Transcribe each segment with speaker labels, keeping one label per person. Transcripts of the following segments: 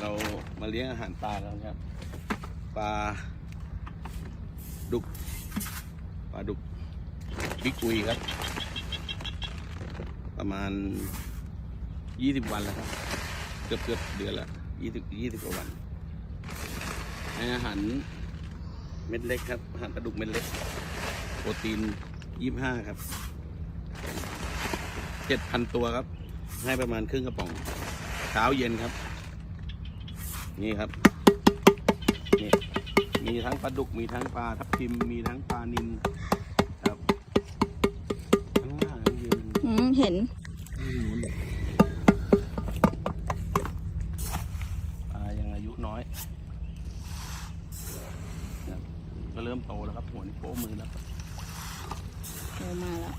Speaker 1: เรามาเลี้ยงอาหารปลาแล้วครับ ปลาดุก ปลาดุกบิ๊กอุยครับ ประมาณยี่สิบวันแล้วครับ เกือบเกือบเดือนละยี่สิบกว่าวันให้อาหารเม็ดเล็กครับอาหารปลาดุกเม็ดเล็ก โปรตีนยี่ห้าครับเจ็ดพันตัวครับ ให้ประมาณครึ่งกระป๋อง เช้าเย็นครับ นี่ครับนี่มีทั้งปลาดุกมีทั้งปลาทับทิมมีทั้งปลานิลครับข้างล่างยืน
Speaker 2: อืมเห็น
Speaker 1: ปลายังอายุน้อยครับก็เริ่มโตแล้วครับหัวนี่โป้มือแล้ว
Speaker 2: เดี๋ยวมาแล้ว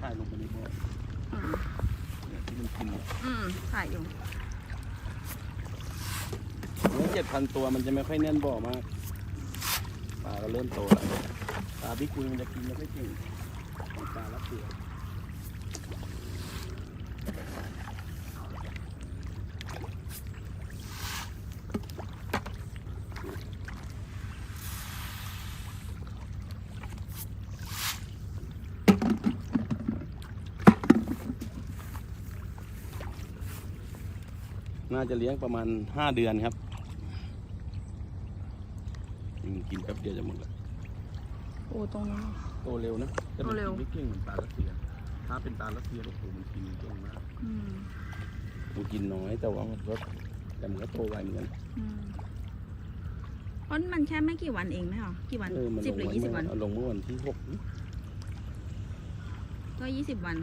Speaker 1: ถ่ายลงไปในบ่อ
Speaker 2: อืม
Speaker 1: เนี่ยที่มันกินเนี่ย
Speaker 2: อืมถ่ายอยู่
Speaker 1: เนื้อเจ็ดพันตัวมันจะไม่ค่อยแน่นบ่อมากปลาก็เริ่มโตแล้วปลาบิ๊กคุยมันจะกินไม่ค่อยเก่งของปลาลับเสือ น่าจะเลี้ยงประมาณห้าเดือนครับมันกินแป๊บเดียวจะหมดแล้ว
Speaker 2: โอ้ตรงนี้น
Speaker 1: โตเร็วนะแต่มัน
Speaker 2: โตเร็
Speaker 1: กิ
Speaker 2: ว
Speaker 1: นไม่เก่งเหมือนปลาลัสเซีย ถ้าเป็นปลาลัสเซียโอ้โหมันกินเก่งมาก
Speaker 2: อืม
Speaker 1: มันกินน้อยแต่ว่ามันก็แต่มันก็โตไวเหมือนกัน
Speaker 2: อืมเพราะมันแค่ไม่กี่วันเองไหมหรอกี่วัน
Speaker 1: เออมัน
Speaker 2: สิบหรือ
Speaker 1: ลง
Speaker 2: ยี่สิบ
Speaker 1: เมื่
Speaker 2: วัน
Speaker 1: เอาลงเมื่อวันที่หกนี่
Speaker 2: ก็ยี่สิบวัน